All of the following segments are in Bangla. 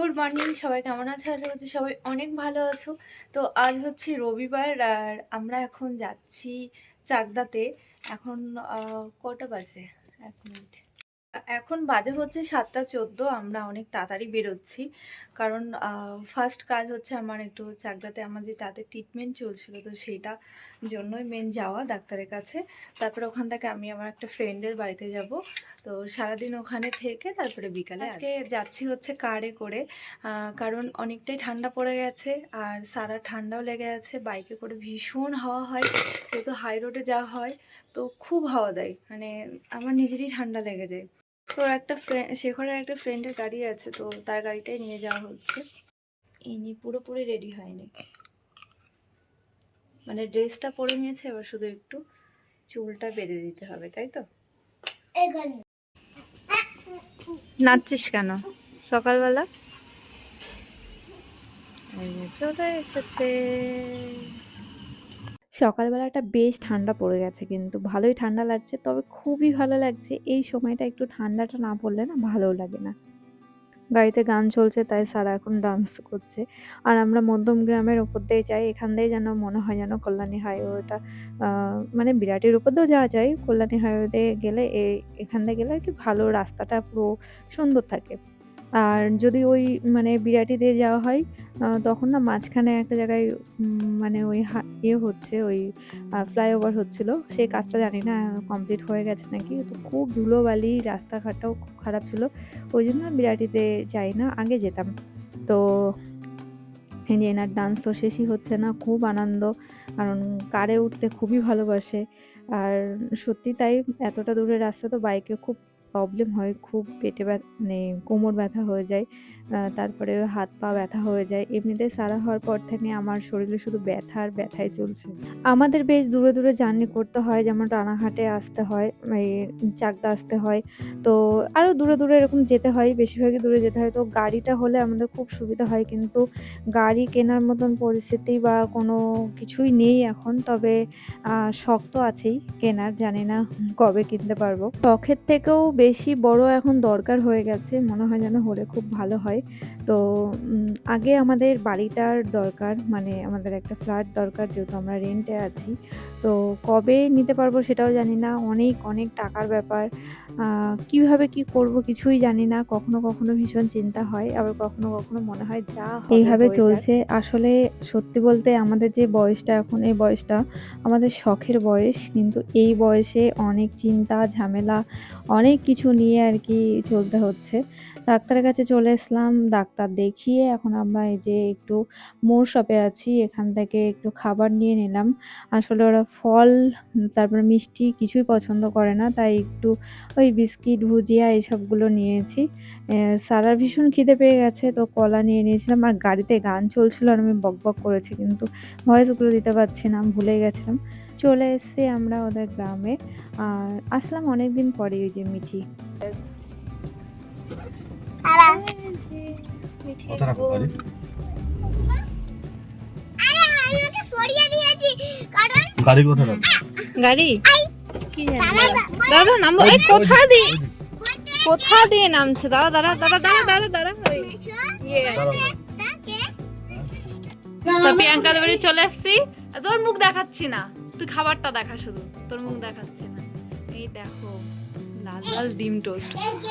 গুড মর্নিং, সবাই কেমন আছে? আশা করছি সবাই অনেক ভালো আছো। তো আজ হচ্ছে রবিবার আর আমরা এখন যাচ্ছি চাকদাতে। এখন কটা বাজে? এক মিনিট। এখন বাজে হচ্ছে সাতটা চোদ্দ, আমরা অনেক তাড়াতাড়ি বেরোচ্ছি। কারণ ফার্স্ট কাজ হচ্ছে আমার একটু চাকদাতে আমার যে তাতে ট্রিটমেন্ট চলছিল তো সেইটা জন্যই মেন যাওয়া ডাক্তারের কাছে। তারপরে ওখান থেকে আমি আমার একটা ফ্রেন্ডের বাড়িতে যাব। তো সারাদিন ওখানে থেকে তারপরে বিকালে আজকে যাচ্ছি হচ্ছে কারে। করে কারণ অনেকটাই ঠান্ডা পড়ে গেছে আর সারা ঠান্ডাও লেগে আছে বাইকে করে ভীষণ হাওয়া হয় যেহেতু হাই রোডে যাওয়া হয় তো খুব হাওয়া দেয়। মানে আমার নিজেরই ঠান্ডা লেগে যায়। তো একটা ফ্রেন্ড শেখরের একটা ফ্রেন্ডের গাড়ি আছে, তো তার গাড়িটাই নিয়ে যাওয়া হচ্ছে। ইনি পুরোপুরি রেডি হয়নি। মানে ড্রেসটা পরে নিয়েছে, এবার শুধু একটু চুলটা বেঁধে দিতে হবে, তাই তো? নাচছিস কেন? সকালবেলা? চলে এসেছে। সকালবেলাটা বেশ ঠান্ডা পড়ে গেছে কিন্তু। ভালোই ঠান্ডা লাগছে, তবে খুবই ভালো লাগছে। এই সময়টা একটু ঠান্ডাটা না পড়লে না ভালোও লাগে না। গাড়িতে গান চলছে, তাই সারা এখন ডান্স করছে। আর আমরা মধ্যম গ্রামের ওপর দিয়ে যাই, এখান দিয়ে যেন মনে হয় যেন কল্যাণী হাইওয়েটা মানে বিরাটির উপর দিয়েও যাওয়া যায়। কল্যাণী হাইওয়েতে গেলে এখান দিয়ে গেলে আর কি ভালো রাস্তাটা পুরো সুন্দর থাকে। আর যদি ওই মানে বিরাটি দিয়ে যাওয়া হয় তখন না মাঝখানে একটা জায়গায় মানে ওই ইয়ে হচ্ছে, ওই ফ্লাইওভার হচ্ছিল। সেই কাজটা জানি না কমপ্লিট হয়ে গেছে নাকি? তো খুব ধুলোবালি, রাস্তাঘাটটাও খুব খারাপ ছিল। ওই জন্য বিরাটিতে যাই না, আগে যেতাম। তো যে এনার ডান্স তো শেষই হচ্ছে না, খুব আনন্দ। কারণ কারে উঠতে খুবই ভালোবাসে। আর সত্যি তাই, এতটা দূরের রাস্তা তো বাইকে খুব প্রবলেম হয়, খুব পেটে ব্যথা মানে কোমর ব্যথা হয়ে যায় তারপরে হাত পা ব্যথা হয়ে যায়, এমনিতে সারা হওয়ার পর থেকে আমার শরীরে শুধু ব্যথা আর ব্যথাই চলছে। আমাদের বেশ দূরে দূরে জার্নি করতে হয়, যেমন রানাঘাটে আসতে হয় চাকদা আসতে হয়, তো আরও দূরে দূরে এরকম যেতে হয়, বেশিরভাগই দূরে যেতে হয়, তো গাড়িটা হলে আমাদের খুব সুবিধা হয়, কিন্তু গাড়ি কেনার মতন পরিস্থিতি বা কোনো কিছুই নেই এখন, তবে শখ তো আছেই কেনার, জানি না কবে কিনতে পারব। শখের থেকেও বেশি বড় এখন দরকার হয়ে গেছে, মনে হয় যেন হলে খুব ভালো হয়। তো আগে আমাদের বাড়িটার দরকার মানে আমাদের একটা ফ্ল্যাট দরকার যেহেতু আমরা রেন্টে আছি। তো কবে নিতে পারব সেটাও জানি না, অনেক অনেক টাকার ব্যাপার। কীভাবে কি করব কিছুই জানি না। কখনো কখনো ভীষণ চিন্তা হয় আবার কখনো কখনো মনে হয় যা এইভাবে চলছে। আসলে সত্যি বলতে আমাদের যে বয়সটা এখন এই বয়সটা আমাদের শখের বয়স। কিন্তু এই বয়সে অনেক চিন্তা ঝামেলা অনেক কিছু নিয়ে আর কি চলতে হচ্ছে। ডাক্তারের কাছে চলে এসলাম ডাক্তার দেখিয়ে এখন আমরা এই যে একটু মোর শপে আছি এখান থেকে একটু খাবার নিয়ে নিলাম। আসলে ওরা ফল তারপরে মিষ্টি কিছুই পছন্দ করে না তাই একটু ওই বিস্কিট ভুজিয়া এইসবগুলো নিয়েছি। সারা ভীষণ খিদে পেয়ে গেছে তো কলা নিয়ে নিয়েছিলাম। আর গাড়িতে গান চলছিল আর আমি বক বক করেছি কিন্তু ভয়েসগুলো দিতে পারছি না ভুলে গেছিলাম। চলে এসেছি আমরা ওদের গ্রামে। আর আসলাম অনেক দিন পরে ওই যে মিঠি। গাড়ি কোথায় গাড়ি? কি জানি। দাদা নাম এই কোথা দিয়ে? কোথা দিয়ে নামছে? দাঁড়া দাঁড়া দাঁড়া দাঁড়া দাঁড়া দাঁড়া ওই ইয়ে। তো প্রিয়াঙ্কা বাড়ি চলে এসেছি তোর মুখ দেখাচ্ছি না। তুই খাবারটা দেখা শুধু। তোর মুখ দেখাচ্ছি না। এই দেখো লাল লাল ডিম টোস্ট।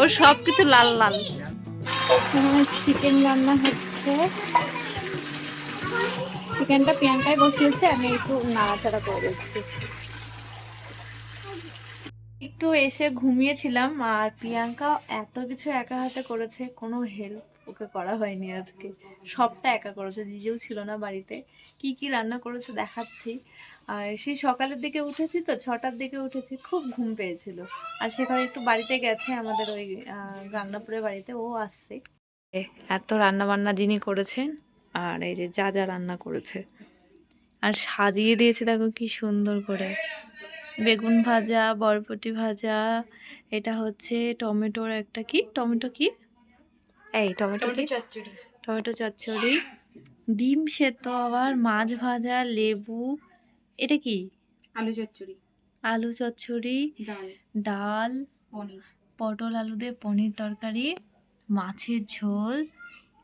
ওর সব কিছু লাল। লাল চিকেন রান্না হচ্ছে। চিকেনটা প্রিয়াঙ্কায় বসিয়েছে আমি একটু নাড়াচাড়া করে দিচ্ছি। একটু এসে ঘুমিয়েছিলাম আর প্রিয়াঙ্কা এত কিছু একা হাতে করেছে কোনো হেল্প ওকে করা হয়নি আজকে। সবটা একা করেছে জিজেও ছিল না বাড়িতে। কি কি রান্না করেছে দেখাচ্ছি। সেই সকালের দিকে উঠেছি তো ছটার দিকে উঠেছি খুব ঘুম পেয়েছিল। আর সেখানে একটু বাড়িতে গেছে আমাদের ওই আহ, গান্নাপুরের বাড়িতে ও আসছে। এত রান্না বান্না যিনি করেছেন আর এই যে যা যা রান্না করেছে। আর সাজিয়ে দিয়েছে দেখো কি সুন্দর করে। বেগুন ভাজা বরবটি ভাজা এটা হচ্ছে টমেটোর একটা কি? টমেটো কি? এই টমেটো কি? টমেটো চচ্চড়ি। ডিম সেদ্ধ আবার মাছ ভাজা লেবু এটা কি? আলু চচ্চড়ি। আলু চচ্চড়ি ডাল পনির। পটল আলু দিয়ে পনির তরকারি মাছের ঝোল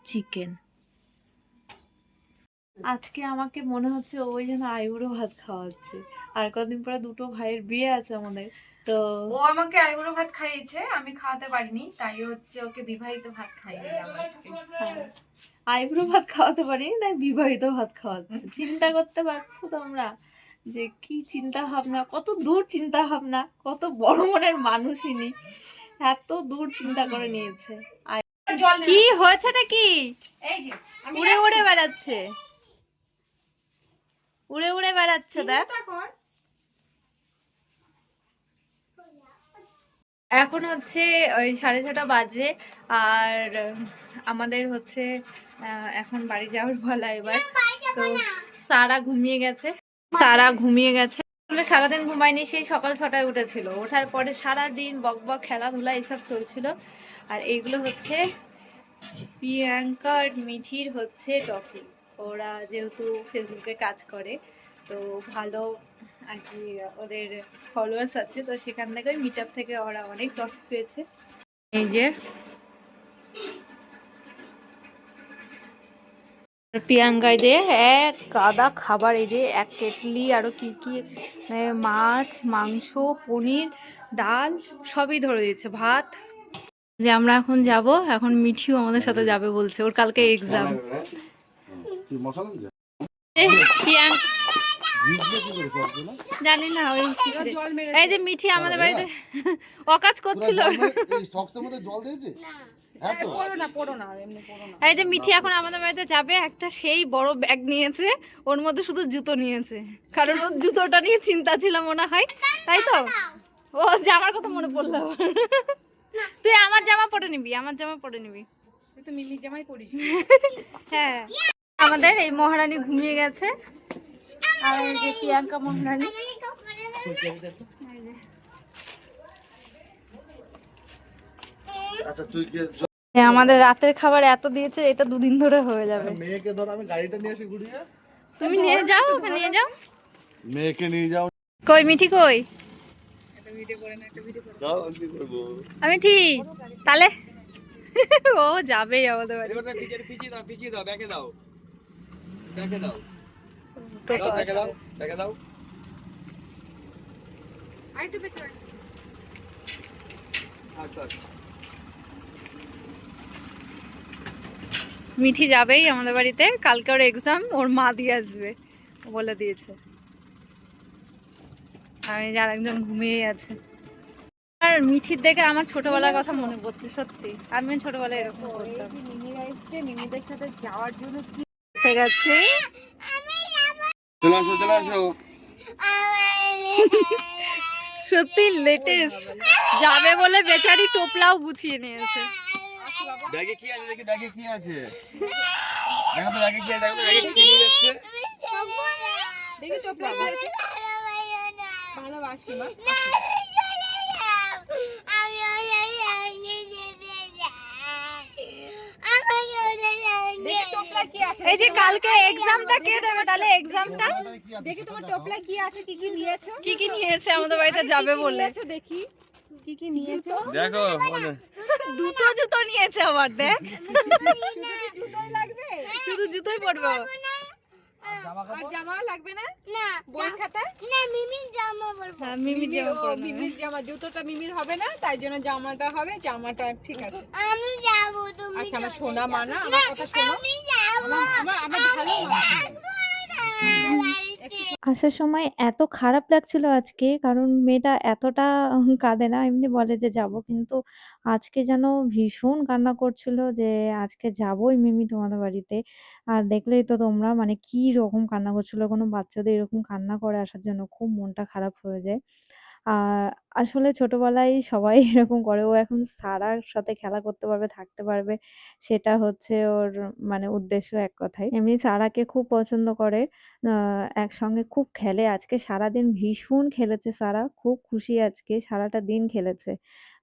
চিকেন। আজকে আমাকে মনে হচ্ছে ওই যেন আইবুড়ো ভাত খাওয়াচ্ছে। আর কদিন পরে দুটো ভাইয়ের বিয়ে আছে আমাদের তো ও আমাকে আইবুড়ো ভাত খাইয়েছে আমি খাওয়াতে পারিনি তাই হচ্ছে ওকে বিবাহিত ভাত খাইয়ে দিলাম আজকে। হ্যাঁ, আইবুড়ো ভাত খাওয়াতে পারি তাই বিবাহিত ভাত খাওয়াচ্ছে। চিন্তা করতে পারছ তোমরা যে কি চিন্তা ভাবনা কত দূর চিন্তা ভাবনা কত বড় মনের মানুষ ইনি এত দূর চিন্তা করে নিয়েছে। কি হয়েছেটা কি? এই যে উড়ে উড়ে বেড়াচ্ছে। উড়ে উড়ে বেড়াচ্ছে দেখ। এখন হচ্ছে ওই সাড়ে ছটা বাজে আর আমাদের হচ্ছে এখন বাড়ি যাওয়ার পালা এবার। তো সারা ঘুমিয়ে গেছে। সারা ঘুমিয়ে গেছে। সারাদিন ঘুমায়নি সেই সকাল ছটায় উঠেছিল। ওঠার পরে সারা দিন বক বক খেলাধুলা এসব চলছিল। আর এইগুলো হচ্ছে প্রিয়াঙ্কা আর মিঠির হচ্ছে টফি ওরা যেহেতু ফেসবুকে কাজ করে তো ভালো আর কি ওদের ফলোয়ার্স আছে তো সেখান থেকে মিট আপ থেকে ওরা অনেক টফি পেয়েছে। এই যে প্রিয়াঙ্কায় দিয়ে এক গাদা খাবার এই যে এক কেটলি আরও কি কি মানে মাছ মাংস পনির ডাল সবই ধরে দিচ্ছে ভাত। যে আমরা এখন যাব এখন মিঠিও আমাদের সাথে যাবে বলছে ওর কালকে এক্সাম করে সবগুলো? জানি না ওই কি করে। জল মেরে এই যে মিঠি আমাদের বাড়িতে অকাজ করছিল। জল দিয়েছে? হ্যাঁ তো। পড়ো না পড়ো না এমনি পড়ো না। এই যে মিঠি এখন আমাদের বাড়িতে যাবে একটা সেই বড় ব্যাগ নিয়েছে ওর মধ্যে শুধু জুতো নিয়েছে। কারণ ওর জুতোটা নিয়ে চিন্তা ছিল মনে হয় তাই তো? ও জামার কথা মনে পড়ল তুই আমার জামা পরে নিবি আমার জামা পরে নিবি। তুই তো মিমির জামাই পড়িস হ্যাঁ। আমাদের এই মহারানী ঘুমিয়ে গেছে। আর এই যে প্রিয়াঙ্কা মহারানী। আচ্ছা তুই কি আমাদের রাতের খাবার এত দিয়েছে এটা দুদিন ধরে হয়ে যাবে। মেয়েকে ধর আমি গাড়িটা নিয়ে আসি ঘুরিয়ে। তুমি নিয়ে যাও ওকে নিয়ে যাও। মেয়েকে নিয়ে যাও। কই মিঠি কই? দাও আমি কি করব? আমি ঠিক তাহলে ও যাবেই আমাদের বাড়ি। এবার পিছিয়ে দাও পিছিয়ে দাও ব্যাকে দাও। মিঠি যাবেই আমাদের বাড়িতে। কালকে ওর এক্সাম ওর মা দিয়ে আসবে। বলে দিয়েছে। আমি যার একজন ঘুমিয়ে আছে। আর মিঠির দেখে আমার ছোটবেলার কথা মনে পড়ছে, সত্যি। আমি ছোটবেলায় এরকম করতাম। মিমিদের সাথে যাওয়ার জন্য এসে গেছে। চলে আসো চলে আসো। সত্যি লেটেস্ট যাবে বলে বেচারি টোপলাও গুছিয়ে নিয়েছে। ব্যাগে কি আছে দেখি ব্যাগে কি আছে? দেখো তো ব্যাগে কি আছে দেখো ব্যাগে কি নিয়ে যাচ্ছে। দেখি টোপলা। ভালোবাসি মা দেখি টোপলা কি আছে এই যে কালকে এক্সামটা কে দেবে তাহলে এক্সামটা দেখি তোমার টোপলা কি আছে? কি কি নিয়েছো? কি কি নিয়েছে? আমাদের বাড়িতে যাবে কি বলে। দেখি। কি কি নিয়েছো? দেখো দুটো জুতো নিয়েছে আবার দেখ। জুতোই লাগবে? শুধু জুতোই পরবে আর জামা লাগবে না? বই খাতা? হ্যাঁ, মিমির জামা। মিমির জুতোটা মিমির হবে না তাই জন্য জামাটা হবে জামাটা ঠিক আছে। আমি যাব তুমি আচ্ছা আমার সোনা মানা আমার কথা শোনো। আসার সময় এত খারাপ লাগছিল আজকে, কারণ মেয়েটা এতটা কাঁদে না, এমনি বলে যে যাব। কিন্তু আজকে যেন ভীষণ কান্না করছিল যে আজকে যাবই মিমি তোমাদের বাড়িতে। আর দেখলেই তো তোমরা মানে কি রকম কান্না করছিল, কোনো বাচ্চাদের এরকম কান্না করে আসার জন্য খুব মনটা খারাপ হয়ে যায়। আর আসলে ছোটবেলায় সবাই এরকম করে। ও এখন সারার সাথে খেলা করতে পারবে, থাকতে পারবে। সেটা হচ্ছে ওর মানে উদ্দেশ্য এক কথায়। এমনি সারাকে খুব পছন্দ করে। একসঙ্গে খুব খেলে। আজকে সারাদিন ভীষণ খেলেছে সারা। খুব খুশি আজকে। সারাটা দিন খেলেছে।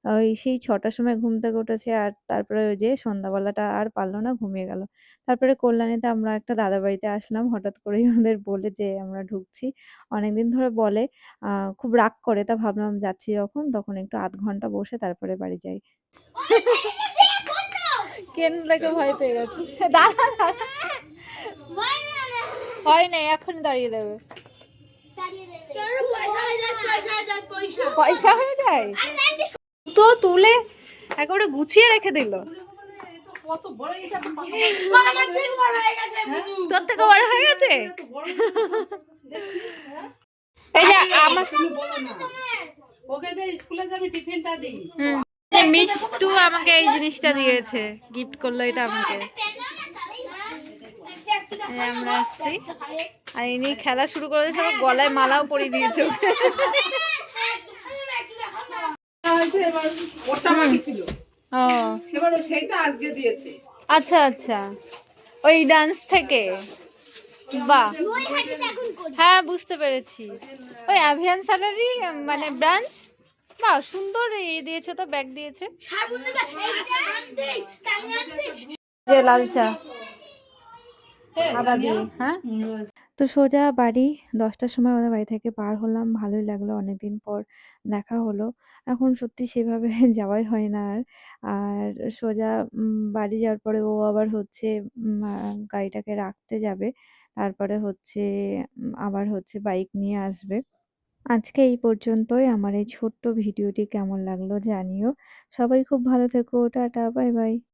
ওই সেই ছটার সময় ঘুম থেকে উঠেছে আর তারপরে ওই যে সন্ধ্যাবেলাটা আর পারল না ঘুমিয়ে গেল। তারপরে কল্যাণীতে আমরা একটা দাদা বাড়িতে আসলাম হঠাৎ করেই ওদের বলে যে আমরা ঢুকছি। অনেকদিন ধরে বলে খুব রাগ করে তা ভাবলাম যাচ্ছি যখন তখন একটু আধ ঘণ্টা বসে তারপরে বাড়ি যাই। কেন লেগে ভয় পেয়ে গেছি? না রে। হয় নাই এখনই দাঁড়িয়ে দেবে। পয়সা হয়ে যায়? তো তুলে একেবারে গুছিয়ে রেখে দিল। তোর থেকে বড় হয়ে গেছে? এই যে আমার ওকে যে স্কুলে যাবি টিফিনটা দিই। হুম, মিষ্টু আমাকে এই জিনিসটা দিয়েছে গিফট করল এটা আমাকে। আমরা আসছি। আর ইনি খেলা শুরু করে দিয়েছে গলায় মালাও পরিয়ে দিয়েছে ওকে। হয়তো এবার ওটা বাকি ছিল। ও। এবার ও আজকে দিয়েছে। আচ্ছা আচ্ছা। ওই ডান্স থেকে? বাহ। ওই হাঁটুতে এখন করি। হ্যাঁ বুঝতে পেরেছি। ওই অ্যাভিয়ান স্যালারি মানে ব্রাঞ্চ বাহ সুন্দর ইয়ে দিয়েছে তো ব্যাগ দিয়েছে। যে লাল চা। আদা দিয়ে। হ্যাঁ। তো সোজা বাড়ি। দশটার সময় আমাদের বাড়ি থেকে পার হলাম, ভালোই লাগল। অনেকদিন পর দেখা হলো। এখন সত্যি সেভাবে যাওয়াই হয় না আর। আর সোজা বাড়ি যাওয়ার পরে ও আবার হচ্ছে গাড়িটাকে রাখতে যাবে। তারপরে হচ্ছে আবার হচ্ছে বাইক নিয়ে আসবে। আজকে এই পর্যন্তই। আমার এই ছোট্ট ভিডিওটি কেমন লাগল জানিও। সবাই খুব ভালো থেকো। Tata, bye bye.